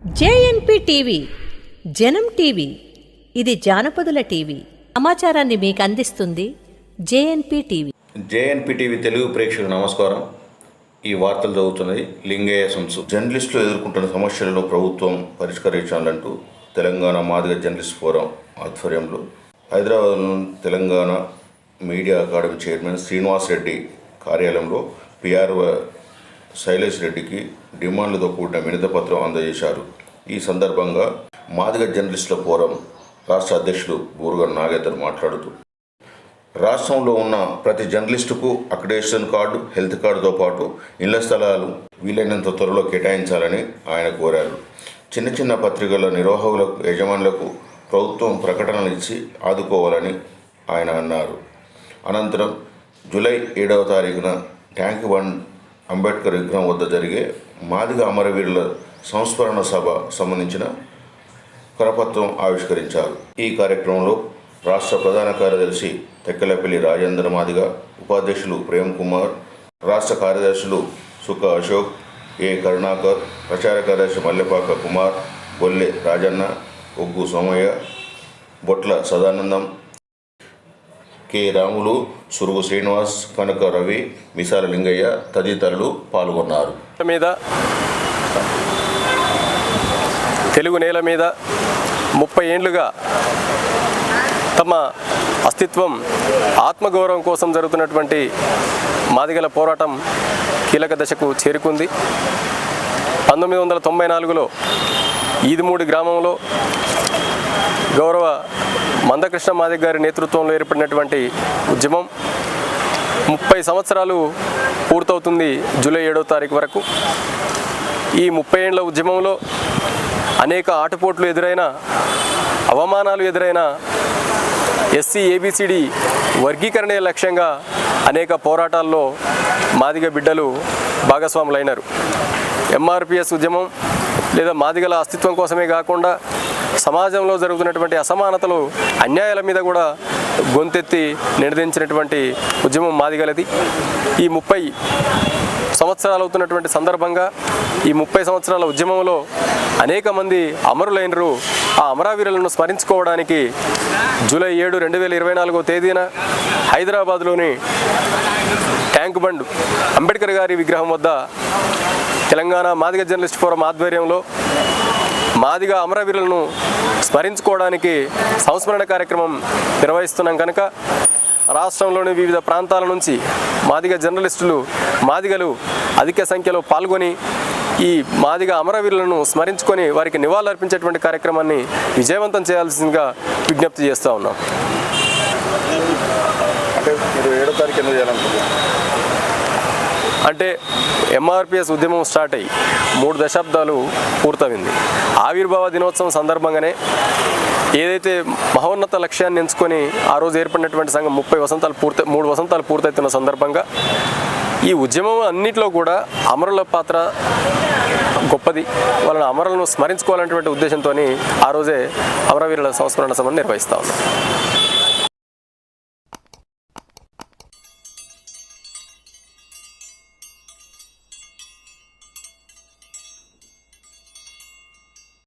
JNP TV జనం TV ఇది జానపదుల TV. సమాచారాన్ని మీకు అందిస్తుంది JNP TV. JNP TV Telugu ప్రేక్షకులకు నమస్కారం. ఈ వార్తలు చదువుతున్నది లింగయ్య సంసు. జర్నలిస్టులు ఎదుర్కొంటున్న సమస్యలను ప్రభుత్వం పరిష్కరించాలంటూ తెలంగాణ మాదిగ జర్నలిస్ట్ ఫోరం ఆధ్వర్యంలో హైదరాబాద్లోని Telangana media academy chairman Srinivas Reddy కార్యాలయంలో పిఆర్ఓ శైలేష్ రెడ్డికి డిమాండ్లతో కూడిన వినతిపత్రం అందజేశారు. ఈ సందర్భంగా మాదిగ జర్నలిస్టుల ఫోరం రాష్ట్ర అధ్యక్షుడు బూరుగన్ నాగేందర్ మాట్లాడుతూ రాష్ట్రంలో ఉన్న ప్రతి జర్నలిస్టుకు అక్రిడేషన్ కార్డు హెల్త్ కార్డుతో పాటు ఇళ్ళ స్థలాలు వీలైనంత త్వరలో కేటాయించాలని ఆయన కోరారు. చిన్న చిన్న పత్రికల నిర్వాహకులకు యజమానులకు ప్రభుత్వం ప్రకటనలు ఇచ్చి ఆదుకోవాలని ఆయన అన్నారు. అనంతరం జూలై ఏడవ తారీఖున ట్యాంక్ బండ్ అంబేద్కర్ విగ్రహం వద్ద జరిగే మాదిగ అమరవీరుల సంస్మరణ సభ సంబంధించిన కరపత్రం ఆవిష్కరించారు. ఈ కార్యక్రమంలో రాష్ట్ర ప్రధాన కార్యదర్శి తెక్కలపల్లి రాజేంద్ర మాదిగ ఉపాధ్యక్షులు ప్రేమ్ కుమార్ రాష్ట్ర కార్యదర్శులు సుఖ అశోక్ ఏ కరుణాకర్ ప్రచార కార్యదర్శి మల్లెపాక కుమార్ బొల్లె రాజన్న ఒగ్గు సోమయ్య బొట్ల సదానందం కె. రాములు సురుగు శ్రీనివాస్ కనక రవి మిసాల లింగయ్య తదితరులు పాల్గొన్నారు. మీద తెలుగు నేల మీద ముప్పై ఏండ్లుగా తమ అస్తిత్వం ఆత్మగౌరవం కోసం జరుగుతున్నటువంటి మాదిగల పోరాటం కీలక దశకు చేరుకుంది. పంతొమ్మిది వందల తొంభై నాలుగులో ఈదుమూడి గ్రామంలో గౌరవ మందకృష్ణ మాదిక్ గారి నేతృత్వంలో ఏర్పడినటువంటి ఉద్యమం ముప్పై సంవత్సరాలు పూర్తవుతుంది జూలై ఏడో తారీఖు వరకు. ఈ ముప్పై ఏండ్ల ఉద్యమంలో అనేక ఆటుపోట్లు ఎదురైన అవమానాలు ఎదురైన ఎస్సీ ఏబిసిడి వర్గీకరణే లక్ష్యంగా అనేక పోరాటాల్లో మాదిగ బిడ్డలు భాగస్వాములైనారు. ఎంఆర్పిఎస్ ఉద్యమం లేదా మాదిగల అస్తిత్వం కోసమే కాకుండా సమాజంలో జరుగుతున్నటువంటి అసమానతలు అన్యాయాల మీద కూడా గొంతెత్తి నినదించినటువంటి ఉద్యమం మాదిగలది ఈ ముప్పై సంవత్సరాలు అవుతున్నటువంటి సందర్భంగా ఈ ముప్పై సంవత్సరాల ఉద్యమంలో అనేక మంది అమరులైనరు ఆ అమరావీరులను స్మరించుకోవడానికి జూలై ఏడు రెండు వేల ఇరవై నాలుగో తేదీన హైదరాబాద్లోని ట్యాంక్ బండ్ అంబేద్కర్ గారి విగ్రహం వద్ద తెలంగాణ మాదిగ జర్నలిస్ట్ ఫోరం ఆధ్వర్యంలో మాదిగ అమరవీరులను స్మరించుకోవడానికి సంస్మరణ కార్యక్రమం నిర్వహిస్తున్నాం కనుక రాష్ట్రంలోని వివిధ ప్రాంతాల నుంచి మాదిగ జర్నలిస్టులు మాదిగలు అధిక సంఖ్యలో పాల్గొని ఈ మాదిగ అమరవీరులను స్మరించుకొని వారికి నివాళులర్పించేటువంటి కార్యక్రమాన్ని విజయవంతం చేయాల్సిందిగా విజ్ఞప్తి చేస్తూ ఉన్నాం. అంటే ఎంఆర్పిఎస్ ఉద్యమం స్టార్ట్ అయ్యి మూడు దశాబ్దాలు పూర్తవింది ఆవిర్భావ దినోత్సవం సందర్భంగానే ఏదైతే మహోన్నత లక్ష్యాన్ని ఎంచుకొని ఆ రోజు ఏర్పడినటువంటి సంఘం ముప్పై వసంతాలు పూర్తి మూడు వసంతాలు పూర్తవుతున్న సందర్భంగా ఈ ఉద్యమం అన్నింటిలో కూడా అమరుల పాత్ర గొప్పది. వాళ్ళని అమరులను స్మరించుకోవాలనేటువంటి ఉద్దేశంతో ఆ రోజే అమరవీరుల సంస్మరణ సభను నిర్వహిస్తూ ఉన్నాం.